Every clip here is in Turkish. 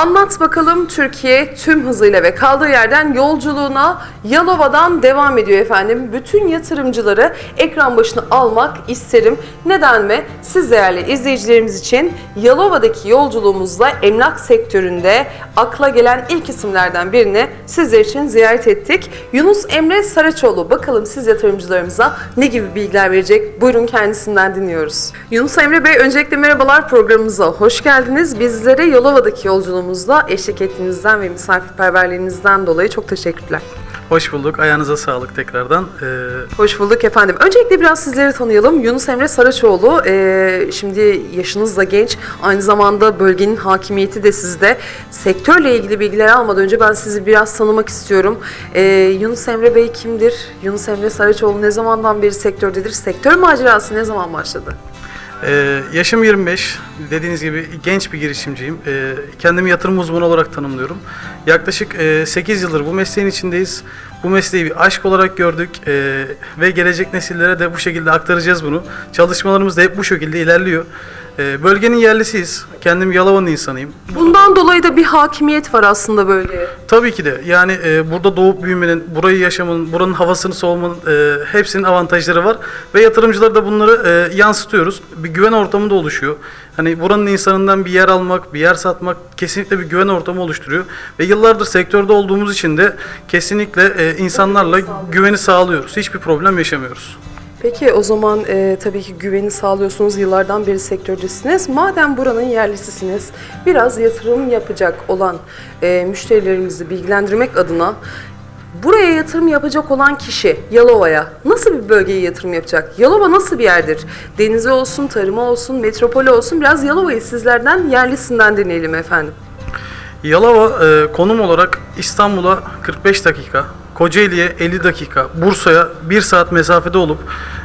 Anlat bakalım Türkiye tüm hızıyla ve kaldığı yerden yolculuğuna Yalova'dan devam ediyor efendim. Bütün yatırımcıları ekran başına almak isterim. Neden mi? Siz değerli izleyicilerimiz için Yalova'daki yolculuğumuzla emlak sektöründe akla gelen ilk isimlerden birini sizler için ziyaret ettik. Yunus Emre Saraçoğlu. Bakalım siz yatırımcılarımıza ne gibi bilgiler verecek? Buyurun kendisinden dinliyoruz. Yunus Emre Bey öncelikle merhabalar programımıza hoş geldiniz. Bizlere Yalova'daki yolculuğumuzda eşlik ettiğinizden ve misafirperverliğinizden dolayı çok teşekkürler. Hoş bulduk. Ayağınıza sağlık tekrardan. Ee, Hoş bulduk efendim. Öncelikle biraz sizleri tanıyalım. Yunus Emre Saraçoğlu, ee, şimdi yaşınız da genç, aynı zamanda bölgenin hakimiyeti de sizde. Sektörle ilgili bilgileri almadan önce ben sizi biraz tanımak istiyorum. Ee, Yunus Emre Bey kimdir? Yunus Emre Saraçoğlu ne zamandan beri sektördedir? Sektör macerası ne zaman başladı? E, yaşım 25. Dediğiniz gibi genç bir girişimciyim. E, kendimi yatırım uzmanı olarak tanımlıyorum. Yaklaşık e, 8 yıldır bu mesleğin içindeyiz. Bu mesleği bir aşk olarak gördük e, ve gelecek nesillere de bu şekilde aktaracağız bunu. Çalışmalarımız da hep bu şekilde ilerliyor. E, bölgenin yerlisiyiz. Kendim Yalova'nın insanıyım. Bundan dolayı da bir hakimiyet var aslında bölgeye. Tabii ki de. Yani e, burada doğup büyümenin, burayı yaşamanın, buranın havasını solumanın e, hepsinin avantajları var. Ve yatırımcılar da bunları e, yansıtıyoruz. Bir güven ortamı da oluşuyor. Hani buranın insanından bir yer almak, bir yer satmak kesinlikle bir güven ortamı oluşturuyor. Ve yıllardır sektörde olduğumuz için de kesinlikle e, insanlarla güveni sağlıyoruz. Hiçbir problem yaşamıyoruz. Peki o zaman e, tabii ki güveni sağlıyorsunuz. Yıllardan beri sektördesiniz. Madem buranın yerlisisiniz, biraz yatırım yapacak olan e, müşterilerimizi bilgilendirmek adına buraya yatırım yapacak olan kişi Yalova'ya nasıl bir bölgeye yatırım yapacak? Yalova nasıl bir yerdir? Denizi olsun, tarımı olsun, metropoli olsun. Biraz Yalova'yı sizlerden yerlisinden dinleyelim efendim. Yalova e, konum olarak İstanbul'a 45 dakika, Kocaeli'ye 50 dakika, Bursa'ya 1 saat mesafede olup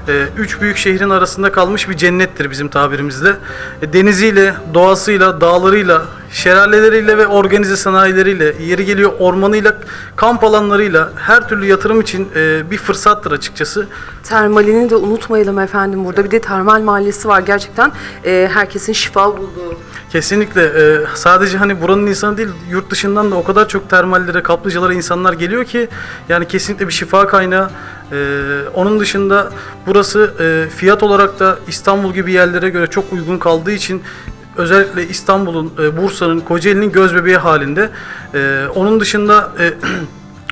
e, üç büyük şehrin arasında kalmış bir cennettir bizim tabirimizle. E, deniziyle, doğasıyla, dağlarıyla, şelaleleriyle ve organize sanayileriyle, yeri geliyor ormanıyla, kamp alanlarıyla her türlü yatırım için e, bir fırsattır açıkçası. Termalini de unutmayalım efendim. Burada bir de termal mahallesi var. Gerçekten e, herkesin şifa bulduğu. Kesinlikle e, sadece hani buranın insanı değil yurt dışından da o kadar çok termallere, kaplıcalara insanlar geliyor ki yani kesinlikle bir şifa kaynağı. E, onun dışında burası e, fiyat olarak da İstanbul gibi yerlere göre çok uygun kaldığı için özellikle İstanbul'un, e, Bursa'nın, Kocaeli'nin göz bebeği halinde. E, onun dışında e,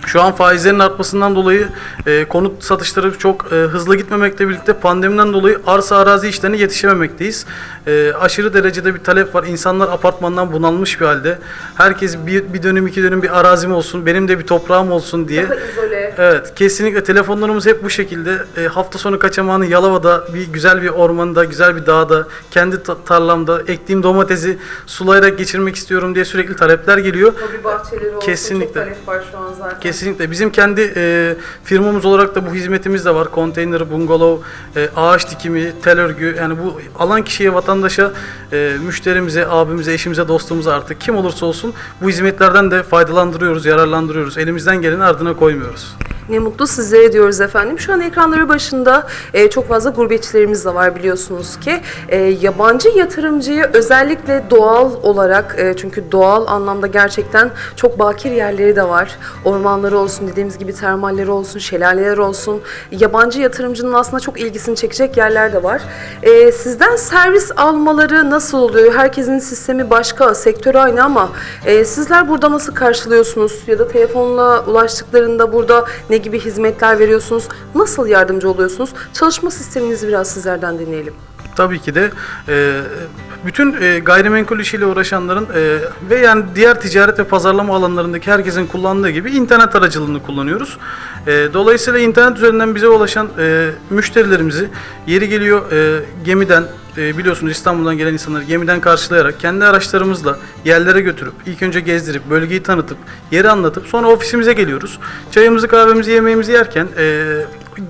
Şu an faizlerin artmasından dolayı e, konut satışları çok e, hızlı gitmemekle birlikte pandemiden dolayı arsa arazi işlerine yetişememekteyiz. E, aşırı derecede bir talep var. İnsanlar apartmandan bunalmış bir halde. Herkes bir, bir dönüm iki dönüm bir arazim olsun, benim de bir toprağım olsun diye. Daha izole. Evet, kesinlikle telefonlarımız hep bu şekilde. E, hafta sonu kaçamağını Yalova'da, bir güzel bir ormanda, güzel bir dağda, kendi ta- tarlamda ektiğim domatesi sulayarak geçirmek istiyorum diye sürekli talepler geliyor. Hobi bahçeleri olsun. Kesinlikle. Çok talep var şu an zaten. Kesinlikle. Bizim kendi e, firmamız olarak da bu hizmetimiz de var. Konteyner, bungalov, e, ağaç dikimi, tel örgü. Yani bu alan kişiye, vatandaşa, e, müşterimize, abimize, eşimize, dostumuza artık kim olursa olsun bu hizmetlerden de faydalandırıyoruz, yararlandırıyoruz. Elimizden geleni ardına koymuyoruz. Ne mutlu sizlere diyoruz efendim. Şu an ekranları başında e, çok fazla gurbetçilerimiz de var biliyorsunuz ki. E, yabancı yatırımcıyı özellikle doğal olarak e, çünkü doğal anlamda gerçekten çok bakir yerleri de var. Ormanları olsun dediğimiz gibi termalleri olsun, şelaleler olsun. Yabancı yatırımcının aslında çok ilgisini çekecek yerler de var. E, sizden servis almaları nasıl oluyor? Herkesin sistemi başka, sektör aynı ama e, sizler burada nasıl karşılıyorsunuz? Ya da telefonla ulaştıklarında burada ne gibi hizmetler veriyorsunuz? Nasıl yardımcı oluyorsunuz? Çalışma sisteminizi biraz sizlerden dinleyelim. Tabii ki de e, bütün e, gayrimenkul işiyle uğraşanların e, ve yani diğer ticaret ve pazarlama alanlarındaki herkesin kullandığı gibi internet aracılığını kullanıyoruz. Dolayısıyla internet üzerinden bize ulaşan müşterilerimizi yeri geliyor gemiden e, biliyorsunuz İstanbul'dan gelen insanları gemiden karşılayarak kendi araçlarımızla yerlere götürüp ilk önce gezdirip bölgeyi tanıtıp yeri anlatıp sonra ofisimize geliyoruz. Çayımızı kahvemizi yemeğimizi yerken e,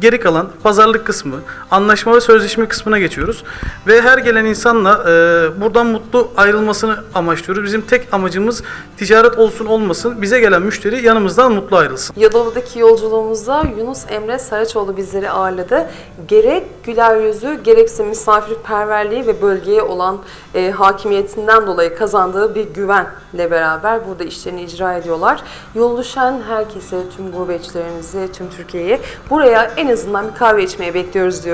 geri kalan pazarlık kısmı, anlaşma ve sözleşme kısmına geçiyoruz. Ve her gelen insanla e, buradan mutlu ayrılmasını amaçlıyoruz. Bizim tek amacımız ticaret olsun olmasın bize gelen müşteri yanımızdan mutlu ayrılsın. Yalova'daki yolculuğumuzda Yunus Emre Saraçoğlu bizleri ağırladı. Gerek güler yüzü gerekse misafirperverliği ve bölgeye olan e, hakimiyetinden dolayı kazandığı bir güvenle beraber burada işlerini icra ediyorlar. Yol herkese, tüm gurbetçilerimizi, tüm Türkiye'yi buraya en azından bir kahve içmeye bekliyoruz diyoruz.